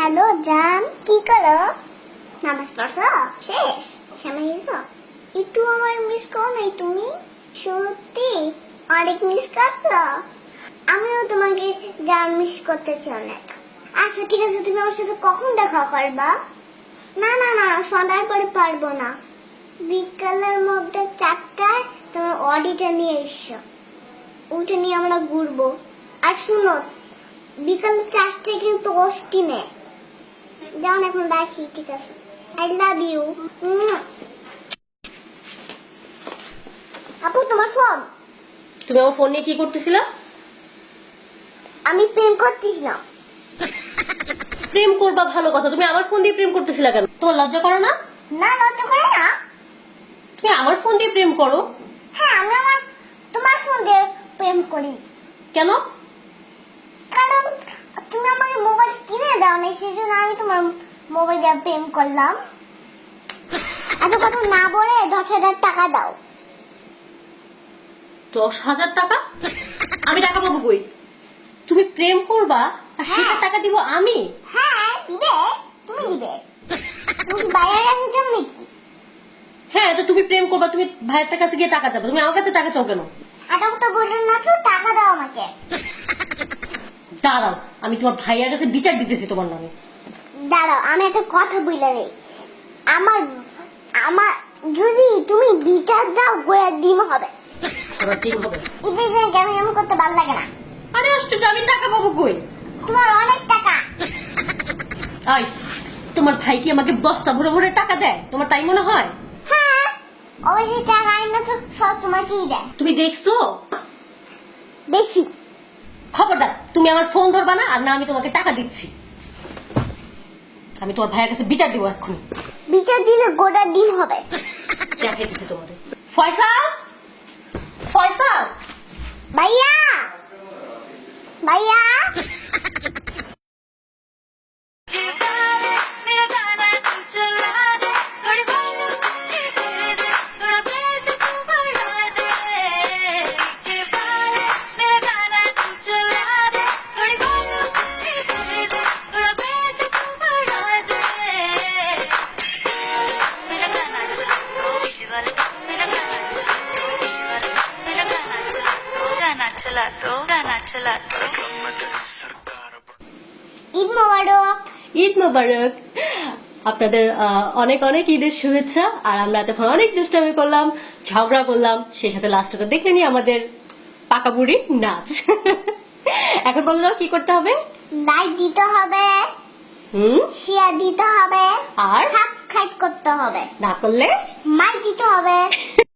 Hello, জান, কি করো? নামাজ পড়ছো শেষ, সময় গেছো। একটু আমার মিস করো নাই তুমি? সত্যি? অনেক মিস করছ? আমিও তোমাকে জান মিস করতেছি অনেক। আচ্ছা ঠিক আছে, তুমি আমার সাথে কখন দেখা করবা? না না না, সন্ধ্যার পরে পারব না। বিকালের মধ্যে চারটায় তোমার অডিটা নিয়ে এসো। ওটা নিয়ে আমরা ঘুরবো। আর শুনো, বিকাল চারটে কিন্তু অষ্টিনে যাও এখন রাখি ঠিক আছে। আই লাভ ইউ আপু তোমার ফোন তুমি আমার ফোন নিয়ে কি করতেছিলা? আমি প্রেম করতেছিলাম। প্রেম করবা ভালো কথা। তুমি আমার ফোন দিয়ে প্রেম করতেছিলা কেন? তোমার লজ্জা করো না? না লজ্জা করে না। তুমি আমার ফোন দিয়ে প্রেম করো? হ্যাঁ আমি আমার তোমার ফোন দিয়ে প্রেম করি। কেন? কারণ তুমি আমাকে মোবাইল কিনে দাও সেই জন্য আমি তোমার মোবাইল দিয়ে প্রেম করলাম। এত কথা না বলে দশ হাজার টাকা দাও। দশ হাজার টাকা? আমি টাকা পাবো কই? তুমি প্রেম করবা আর সেটা হ্যাঁ। টাকা দিব আমি? হ্যাঁ দিবে। তুমি দিবে। তুমি কি কাছে যাও নাকি? হ্যাঁ তো তুমি প্রেম করবা তুমি ভাইয়ের কাছে গিয়ে টাকা চাবো। তুমি আমার কাছে টাকা চাও কেন? এটা তো বললেন না তো টাকা দাও আমাকে। দাঁড়াও আমি তোমার ভাইয়ের কাছে বিচার দিতেছি তোমার নামে। দাঁড়াও আমি একটা কথা বলে নেই। আমার আমার যদি তুমি বিচার দাও গোয়ার ডিম হবে? এটা করতে ভালো লাগে না। আরে আশ্চর্য আমি টাকা পাবো কই? তোমার অনেক টাকা। আই তোমার ভাই কি আমাকে বস্তা ভরে ভরে টাকা দেয়? তোমার তাই মনে হয়? হ্যাঁ অবশ্যই টাকা আইনা তো সব তোমাকেই দেয়। তুমি দেখছ? দেখছি। খবরদার তুমি আমার ফোন ধরবা না আর না আমি তোমাকে টাকা দিচ্ছি। আমি তোমার ভাইয়ের কাছে বিচার দিব এক্ষুনি। বিচার দিলে গোটা দিন হবে। দেখাই দিচ্ছি তোমাদের। ফয়সাল? ফয়সাল? ভাইয়া! ভাইয়া! गाना चला तो ঈদ মোবারক ঈদ মোবারক আপনাদের আহ, অনেক অনেক ঈদের শুভেচ্ছা আর আমরা এতক্ষণ অনেক দুষ্টামি করলাম ঝগড়া করলাম সেই সাথে লাস্টে তো দেখলে নি আমাদের পাকা বুড়ি নাচ এখন বললো কি করতে হবে লাইক দিতে হবে হুম শেয়ার দিতে হবে আর? সাবস্ক্রাইব করতে হবে না করলে মাইক দিতে হবে